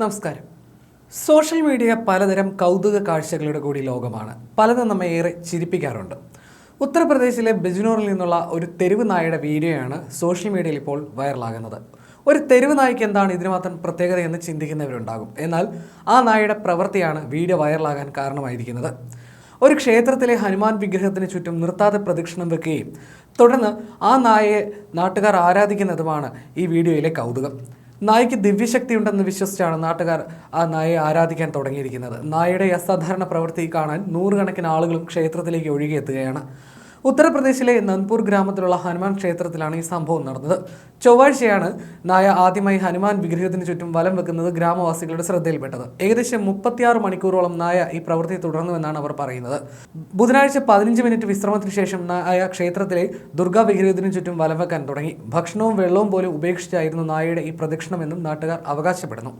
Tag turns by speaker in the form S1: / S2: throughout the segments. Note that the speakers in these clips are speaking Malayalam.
S1: നമസ്കാരം. സോഷ്യൽ മീഡിയ പലതരം കൗതുക കാഴ്ചകളുടെ കൂടി ലോകമാണ്. പലതും നമ്മെ ഏറെ ചിരിപ്പിക്കാറുണ്ട്. ഉത്തർപ്രദേശിലെ ബിജ്നോറിൽ നിന്നുള്ള ഒരു തെരുവ് നായയുടെ വീഡിയോയാണ് സോഷ്യൽ മീഡിയയിൽ ഇപ്പോൾ വൈറലാകുന്നത്. ഒരു തെരുവ് നായ്ക്ക് എന്താണ് ഇതിന് മാത്രം പ്രത്യേകത എന്ന് ചിന്തിക്കുന്നവരുണ്ടാകും. എന്നാൽ ആ നായയുടെ പ്രവൃത്തിയാണ് വീഡിയോ വൈറലാകാൻ കാരണമായിരിക്കുന്നത്. ഒരു ക്ഷേത്രത്തിലെ ഹനുമാൻ വിഗ്രഹത്തിന് ചുറ്റും നിർത്താതെ പ്രദക്ഷിണം വെക്കുകയും തുടർന്ന് ആ നായയെ നാട്ടുകാർ ആരാധിക്കുന്നതുമാണ് ഈ വീഡിയോയിലെ കൗതുകം. നായയ്ക്ക് ദിവ്യശക്തി ഉണ്ടെന്ന് വിശ്വസിച്ചാണ് നാട്ടുകാർ ആ നായയെ ആരാധിക്കാൻ തുടങ്ങിയിരിക്കുന്നത്. നായയുടെ അസാധാരണ പ്രവൃത്തി കാണാൻ നൂറുകണക്കിന് ആളുകളും ക്ഷേത്രത്തിലേക്ക് ഒഴുകിയെത്തുകയാണ്. ഉത്തർപ്രദേശിലെ നന്ദ്പൂർ ഗ്രാമത്തിലുള്ള ഹനുമാൻ ക്ഷേത്രത്തിലാണ് ഈ സംഭവം നടന്നത്. ചൊവ്വാഴ്ചയാണ് നായ ആദ്യമായി ഹനുമാൻ വിഗ്രഹത്തിന് ചുറ്റും വലം വെക്കുന്നത് ഗ്രാമവാസികളുടെ ശ്രദ്ധയിൽപ്പെട്ടത്. ഏകദേശം മുപ്പത്തിയാറ് മണിക്കൂറോളം നായ ഈ പ്രവൃത്തി തുടർന്നുവെന്നാണ് അവർ പറയുന്നത്. ബുധനാഴ്ച പതിനഞ്ച് മിനിറ്റ് വിശ്രമത്തിന് ശേഷം നായ ക്ഷേത്രത്തിലെ ദുർഗാ വിഗ്രഹത്തിന് ചുറ്റും വലം വെക്കാൻ തുടങ്ങി. ഭക്ഷണവും വെള്ളവും പോലും ഉപേക്ഷിച്ചായിരുന്നു നായയുടെ ഈ പ്രദക്ഷിണമെന്നും നാട്ടുകാർ അവകാശപ്പെടുന്നു.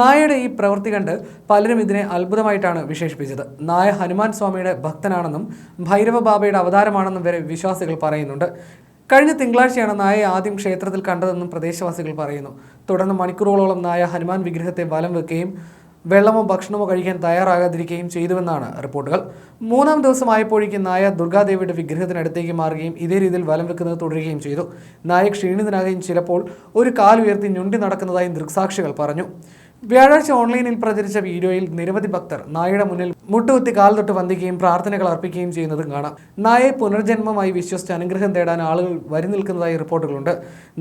S1: നായയുടെ ഈ പ്രവൃത്തി കണ്ട് പലരും ഇതിനെ അത്ഭുതമായിട്ടാണ് വിശേഷിപ്പിച്ചത്. നായ ഹനുമാൻ സ്വാമിയുടെ ഭക്തനാണെന്നും ഭൈരവ ബാബയുടെ അവതാരമാണെന്നും വരെ വിശ്വാസികൾ പറയുന്നുണ്ട്. കഴിഞ്ഞ തിങ്കളാഴ്ചയാണ് നായയെ ആദ്യം ക്ഷേത്രത്തിൽ കണ്ടതെന്നും പ്രദേശവാസികൾ പറയുന്നു. തുടർന്ന് മണിക്കൂറുകളോളം നായ ഹനുമാൻ വിഗ്രഹത്തെ വലം വെക്കുകയും വെള്ളമോ ഭക്ഷണമോ കഴിക്കാൻ തയ്യാറാകാതിരിക്കുകയും ചെയ്തുവെന്നാണ് റിപ്പോർട്ടുകൾ. മൂന്നാം ദിവസമായപ്പോഴേക്കും നായ ദുർഗാദേവിയുടെ വിഗ്രഹത്തിനടുത്തേക്ക് മാറുകയും ഇതേ രീതിയിൽ വലം വെക്കുന്നത് തുടരുകയും ചെയ്തു. നായ ക്ഷീണിതനാകുകയും ചിലപ്പോൾ ഒരു കാൽ ഉയർത്തി ഞൊണ്ടി നടക്കുന്നതായി ദൃക്സാക്ഷികൾ പറഞ്ഞു. വ്യാഴാഴ്ച ഓൺലൈനിൽ പ്രചരിച്ച വീഡിയോയിൽ നിരവധി ഭക്തർ നായയുടെ മുന്നിൽ മുട്ടുകുത്തി കാൽ തൊട്ട് വന്ദിക്കുകയും പ്രാർത്ഥനകൾ അർപ്പിക്കുകയും ചെയ്യുന്നതും കാണാം. നായയെ പുനർജന്മമായി വിശ്വസിച്ച് അനുഗ്രഹം തേടാൻ ആളുകൾ വരി നിൽക്കുന്നതായി റിപ്പോർട്ടുകളുണ്ട്.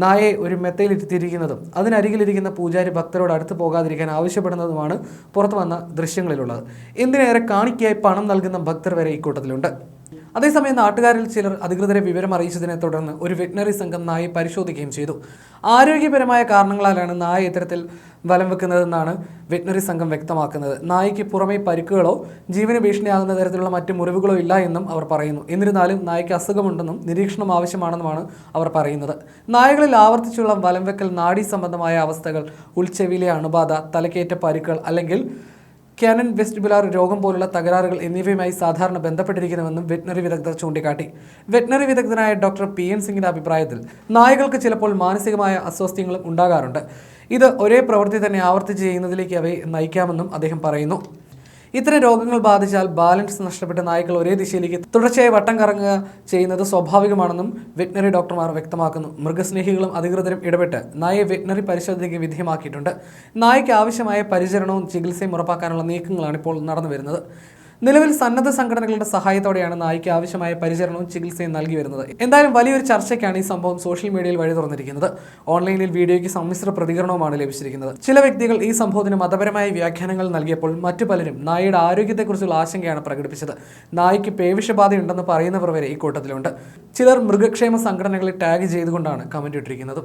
S1: നായയെ ഒരു മെത്തയിലിരുത്തിയിരിക്കുന്നതും അതിനരികിലിരിക്കുന്ന പൂജാരി ഭക്തരോട് അടുത്ത് പോകാതിരിക്കാൻ ആവശ്യപ്പെടുന്നതുമാണ് പുറത്തു വന്ന ദൃശ്യങ്ങളിലുള്ളത്. എന്തിനേറെ കാണിക്കയായി പണം നൽകുന്ന ഭക്തർ വരെ ഇക്കൂട്ടത്തിലുണ്ട്. അതേസമയം നാട്ടുകാരിൽ ചിലർ അധികൃതരെ വിവരം അറിയിച്ചതിനെ തുടർന്ന് ഒരു വെറ്റിനറി സംഘം നായെ പരിശോധിക്കുകയും ചെയ്തു. ആരോഗ്യപരമായ കാരണങ്ങളാലാണ് നായ ഇത്തരത്തിൽ വലം വെക്കുന്നതെന്നാണ് വെറ്റിനറി സംഘം വ്യക്തമാക്കുന്നത്. നായയ്ക്ക് പുറമേ പരിക്കുകളോ ജീവന ഭീഷണിയാകുന്ന തരത്തിലുള്ള മറ്റ് മുറിവുകളോ ഇല്ല എന്നും അവർ പറയുന്നു. എന്നിരുന്നാലും നായയ്ക്ക് അസുഖമുണ്ടെന്നും നിരീക്ഷണം ആവശ്യമാണെന്നുമാണ് അവർ പറയുന്നത്. നായകളിൽ ആവർത്തിച്ചുള്ള വലം വെക്കൽ നാഡീ സംബന്ധമായ അവസ്ഥകൾ ഉൾച്ചെവിയിലെ അണുബാധ തലക്കേറ്റ പരിക്കുകൾ അല്ലെങ്കിൽ ക്യാനൻ വെസ്റ്റിബുലാർ രോഗം പോലുള്ള തകരാറുകൾ എന്നിവയുമായി സാധാരണ ബന്ധപ്പെട്ടിരിക്കുന്നുവെന്നും വെറ്റിനറി വിദഗ്ധർ ചൂണ്ടിക്കാട്ടി. വെറ്റിനറി വിദഗ്ധനായ ഡോക്ടർ പി എൻ സിംഗിന്റെ അഭിപ്രായത്തിൽ നായകൾക്ക് ചിലപ്പോൾ മാനസികമായ അസ്വസ്ഥ്യങ്ങളും ഉണ്ടാകാറുണ്ട്. ഇത് ഒരേ പ്രവൃത്തി തന്നെ ആവർത്തിച്ച് ചെയ്യുന്നതിലേക്ക് അവയെ നയിക്കാമെന്നും അദ്ദേഹം പറയുന്നു. ഇത്തരം രോഗങ്ങൾ ബാധിച്ചാൽ ബാലൻസ് നഷ്ടപ്പെട്ട നായ്ക്കൾ ഒരേ ദിശയിലേക്ക് തുടർച്ചയായി വട്ടം കറങ്ങുക ചെയ്യുന്നത് സ്വാഭാവികമാണെന്നും വെറ്റിനറി ഡോക്ടർമാർ വ്യക്തമാക്കുന്നു. മൃഗസ്നേഹികളും അധികൃതരും ഇടപെട്ട് നായയെ വെറ്റിനറി പരിശോധനയ്ക്ക് വിധേയമാക്കിയിട്ടുണ്ട്. നായയ്ക്ക് ആവശ്യമായ പരിചരണവും ചികിത്സയും ഉറപ്പാക്കാനുള്ള നീക്കങ്ങളാണ് ഇപ്പോൾ നടന്നു വരുന്നത് നിലവിൽ സന്നദ്ധ സംഘടനകളുടെ സഹായത്തോടെയാണ് നായിക്ക് ആവശ്യമായ പരിചരണവും ചികിത്സയും നൽകി വരുന്നത്. എന്തായാലും വലിയൊരു ചർച്ചയ്ക്കാണ് ഈ സംഭവം സോഷ്യൽ മീഡിയയിൽ വഴി തുറന്നിരിക്കുന്നത്. ഓൺലൈനിൽ വീഡിയോയ്ക്ക് സമ്മിശ്ര പ്രതികരണവുമാണ് ലഭിച്ചിരിക്കുന്നത്. ചില വ്യക്തികൾ ഈ സംഭവത്തിന് മതപരമായ വ്യാഖ്യാനങ്ങൾ നൽകിയപ്പോൾ മറ്റു പലരും നായയുടെ ആരോഗ്യത്തെക്കുറിച്ചുള്ള ആശങ്കയാണ് പ്രകടിപ്പിച്ചത്. നായിക്ക് പേവിഷബാധയുണ്ടെന്ന് പറയുന്നവർ വരെ ഈ കൂട്ടത്തിലുണ്ട്. ചിലർ മൃഗക്ഷേമ സംഘടനകളെ ടാഗ് ചെയ്തുകൊണ്ടാണ് കമന്റ് ഇട്ടിരിക്കുന്നത്.